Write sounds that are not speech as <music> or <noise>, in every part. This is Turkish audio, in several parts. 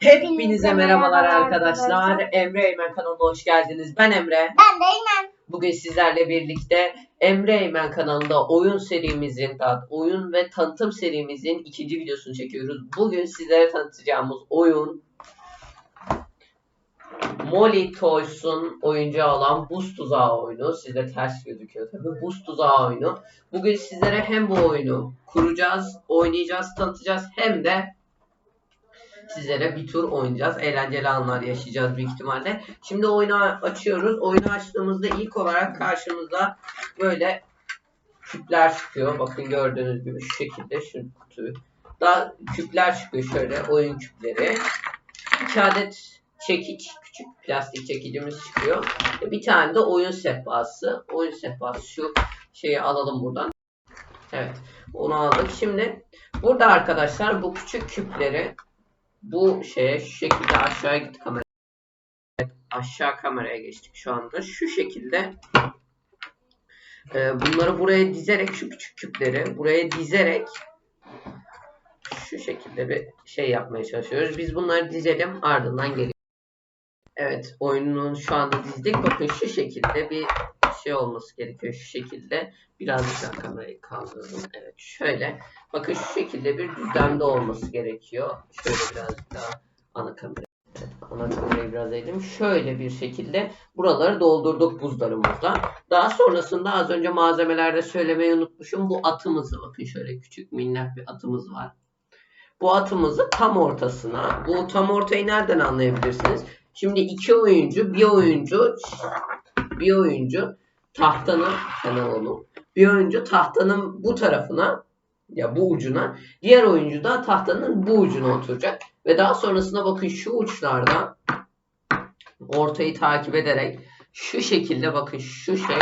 Hepinize merhabalar arkadaşlar. Emre Eymen kanalına hoş geldiniz. Ben Emre. Ben de Eymen. Bugün sizlerle birlikte Emre Eymen kanalında oyun serimizin, oyun ve tanıtım serimizin ikinci videosunu çekiyoruz. Bugün sizlere tanıtacağımız oyun Molly Toys'un oyuncağı olan Buz Tuzağı oyunu. Size ters gözüküyor tabii. Buz Tuzağı oyunu. Bugün sizlere hem bu oyunu kuracağız, oynayacağız, tanıtacağız hem de sizlere bir tur oynayacağız. Eğlenceli anlar yaşayacağız büyük ihtimalle. Şimdi oyunu açıyoruz. Oyunu açtığımızda ilk olarak karşımıza böyle küpler çıkıyor. Bakın gördüğünüz gibi şu şekilde şu kutuyu. Daha küpler çıkıyor şöyle oyun küpleri. İki adet çekiç, küçük plastik çekicimiz çıkıyor. Bir tane de oyun sehpası. Oyun sehpası şu şeyi alalım buradan. Evet. Onu aldık. Şimdi burada arkadaşlar bu küçük küpleri bu şeye şu şekilde aşağıya gitti kamera. Evet, aşağı kameraya geçtik şu anda. Şu şekilde e, bunları buraya dizerek şu küçük küpleri buraya dizerek şu şekilde bir şey yapmaya çalışıyoruz. Biz bunları dizelim ardından geliyor. Evet oyunun şu anda dizdik. Bakın şu şekilde bir şey olması gerekiyor. Şu şekilde birazcık daha kamerayı kaldırdım. Evet şöyle. Bakın şu şekilde bir düzlemde olması gerekiyor. Şöyle birazcık daha ana kamera. Evet, ana kamerayı biraz eğdim. Şöyle bir şekilde buraları doldurduk buzlarımızla. Daha sonrasında az önce malzemelerde söylemeyi unutmuşum. Bu atımızı bakın şöyle küçük minnak bir atımız var. Bu atımızı tam ortasına. Bu tam ortayı nereden anlayabilirsiniz? Şimdi iki oyuncu, bir oyuncu, bir oyuncu tahtanın hemen onu. Bir oyuncu tahtanın bu tarafına ya bu ucuna, diğer oyuncu da tahtanın bu ucuna oturacak ve daha sonrasında bakın şu uçlarda ortayı takip ederek şu şekilde bakın şu şey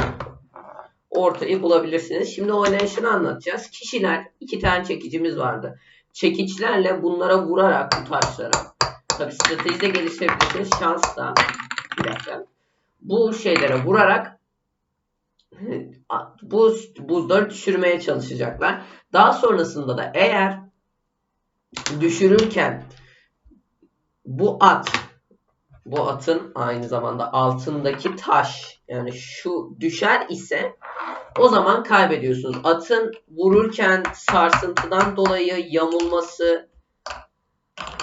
ortayı bulabilirsiniz. Şimdi oynayışını anlatacağız. Kişiler iki tane çekicimiz vardı. Çekiçlerle bunlara vurarak bu taşlara tabi strateji de geliştirebilirsiniz. Şans da bir dakika. Bu şeylere vurarak buz, buzları düşürmeye çalışacaklar. Daha sonrasında da eğer düşürürken bu at bu atın aynı zamanda altındaki taş yani şu düşer ise o zaman kaybediyorsunuz. Atın vururken sarsıntıdan dolayı yamulması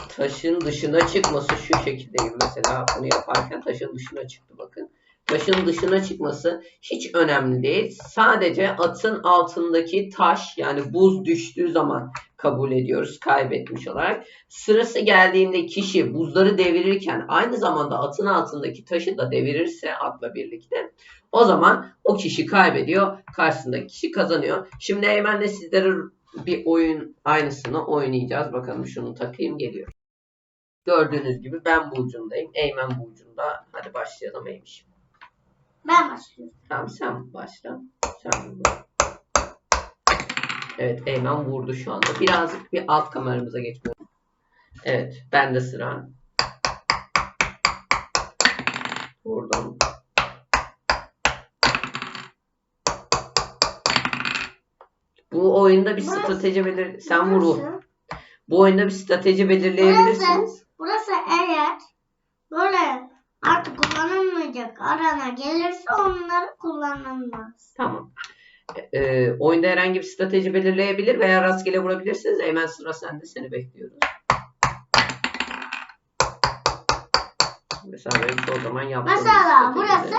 taşın dışına çıkması şu şekilde gibi mesela bunu yaparken taşın dışına çıktı bakın. Taşın dışına çıkması hiç önemli değil. Sadece atın altındaki taş yani buz düştüğü zaman kabul ediyoruz kaybetmiş olarak. Sırası geldiğinde kişi buzları devirirken aynı zamanda atın altındaki taşı da devirirse atla birlikte o zaman o kişi kaybediyor. Karşısındaki kişi kazanıyor. Şimdi Eymen'le sizlere bir oyun aynısını oynayacağız. Bakalım şunu takayım geliyor. Gördüğünüz gibi ben bu ucundayım. Eymen bu ucunda. Hadi başlayalım Eymiş. Ben başlıyorum. Tamam sen başla. Sen vur. Evet Eymen vurdu şu anda. Birazcık bir alt kameramıza geçmiyorum. Evet ben de sıra. Vurdum. Bu oyunda bir Burası- strateji belir... Sen vur vur. Burası- Bu oyunda bir strateji belirleyebilirsiniz. Burası eğer böyle kullanılmayacak arana gelirse onları kullanılmaz. Tamam. Ee, oyunda herhangi bir strateji belirleyebilir veya rastgele vurabilirsiniz. Eymen sıra sende. Seni bekliyoruz. Mesela benim o zaman yaptığım Mesela burası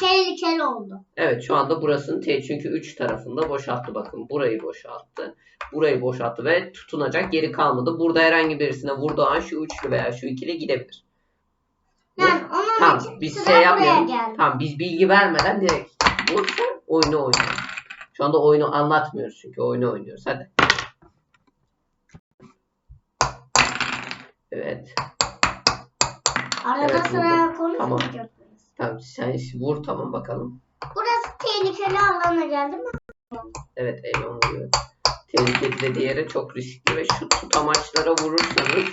tehlikeli oldu. Evet şu anda burasının T çünkü 3 tarafında boşalttı. Bakın burayı boşalttı. Burayı boşalttı ve tutunacak yeri kalmadı. Burada herhangi birisine vurduğu an şu üçlü veya şu ikili gidebilir. Yani onun Tamam için biz sıra şey yapmayalım. geldi. Tamam biz bilgi vermeden direkt vursa oyunu oynuyoruz. Şu anda oyunu anlatmıyoruz çünkü oyunu oynuyoruz. Hadi. Evet. Arada Evet, sıra konuşmayacak mıyız? Tamam sen vur tamam bakalım. Burası tehlikeli alana geldi mi? Evet Eymen vuruyor. Tehlikeli dediği yere çok riskli ve şu tutamaçlara vurursanız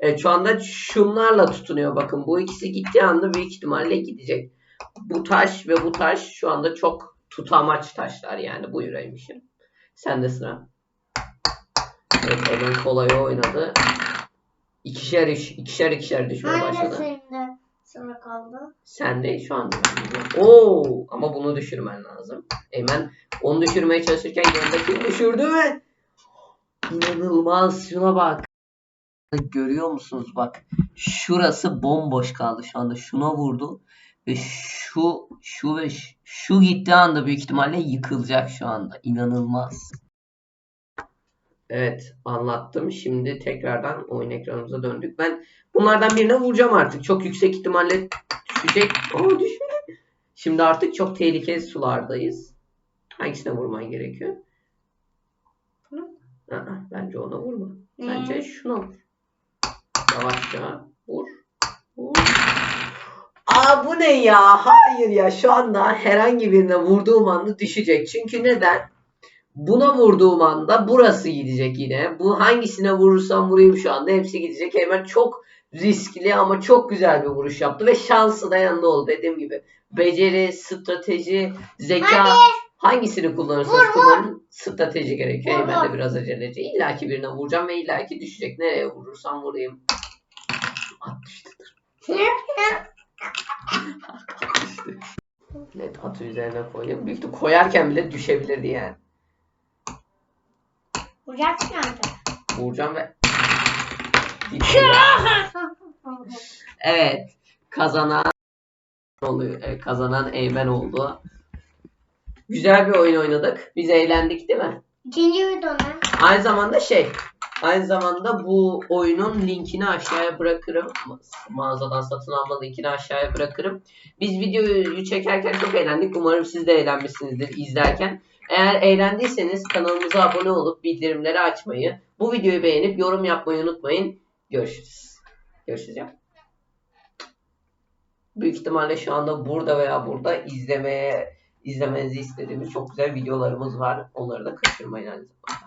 Evet şu anda şunlarla tutunuyor bakın. Bu ikisi gittiği anda büyük ihtimalle gidecek. Bu taş ve bu taş şu anda çok tutamaç taşlar yani bu yüreğmişim. Sen de sıra. Evet Eymen kolay oynadı. İkişer, iş, ikişer ikişer düşmeye başladı. Hangisinde sıra kaldı? Sen de şu anda. Oo, ama bunu düşürmen lazım. Eymen onu düşürmeye çalışırken yanındakini düşürdü mü? İnanılmaz. Şuna bak. Görüyor musunuz bak. Şurası bomboş kaldı şu anda. Şuna vurdu. Ve şu şu ve şu, şu gittiği anda büyük ihtimalle yıkılacak şu anda. İnanılmaz. Evet anlattım. Şimdi tekrardan oyun ekranımıza döndük. Ben bunlardan birine vuracağım artık. Çok yüksek ihtimalle düşecek. Aa düşmedi. Şimdi artık çok tehlikeli sulardayız. Hangisine vurman gerekiyor? Bunu. Aa, bence ona vurma. Bence şuna vur. Yavaşça vur. Vur. Aa bu ne ya? Hayır ya şu anda herhangi birine vurduğum anda düşecek. Çünkü neden? Buna vurduğum anda burası gidecek yine. Bu hangisine vurursam vurayım şu anda hepsi gidecek. Hemen çok riskli ama çok güzel bir vuruş yaptı ve şansı da yanında oldu dediğim gibi. Beceri, strateji, zeka hangisini kullanırsanız Vur, vur. kullanın strateji gerekiyor. Vur, Hemen de biraz aceleci. İlla ki birine vuracağım ve illa ki düşecek. Nereye vurursam vurayım. At düştü. düştü. Evet atı üzerine koyayım. Büyük ihtimal koyarken bile düşebilirdi yani. Vuracaksın artık. Vuracağım ve. <laughs> Evet. Kazanan oluyor. Evet, kazanan Eymen oldu. Güzel bir oyun oynadık. Biz eğlendik değil mi? İkinci video ne? Aynı zamanda şey, aynı zamanda bu oyunun linkini aşağıya bırakırım. Ma- Mağazadan satın alma linkini aşağıya bırakırım. Biz videoyu çekerken çok eğlendik. Umarım siz de eğlenmişsinizdir izlerken. Eğer eğlendiyseniz kanalımıza abone olup bildirimleri açmayı, bu videoyu beğenip yorum yapmayı unutmayın. Görüşürüz. Görüşürüz ya. Büyük ihtimalle şu anda burada veya burada izlemeye izlemenizi istediğimiz çok güzel videolarımız var. Onları da kaçırmayın aynı zamanda.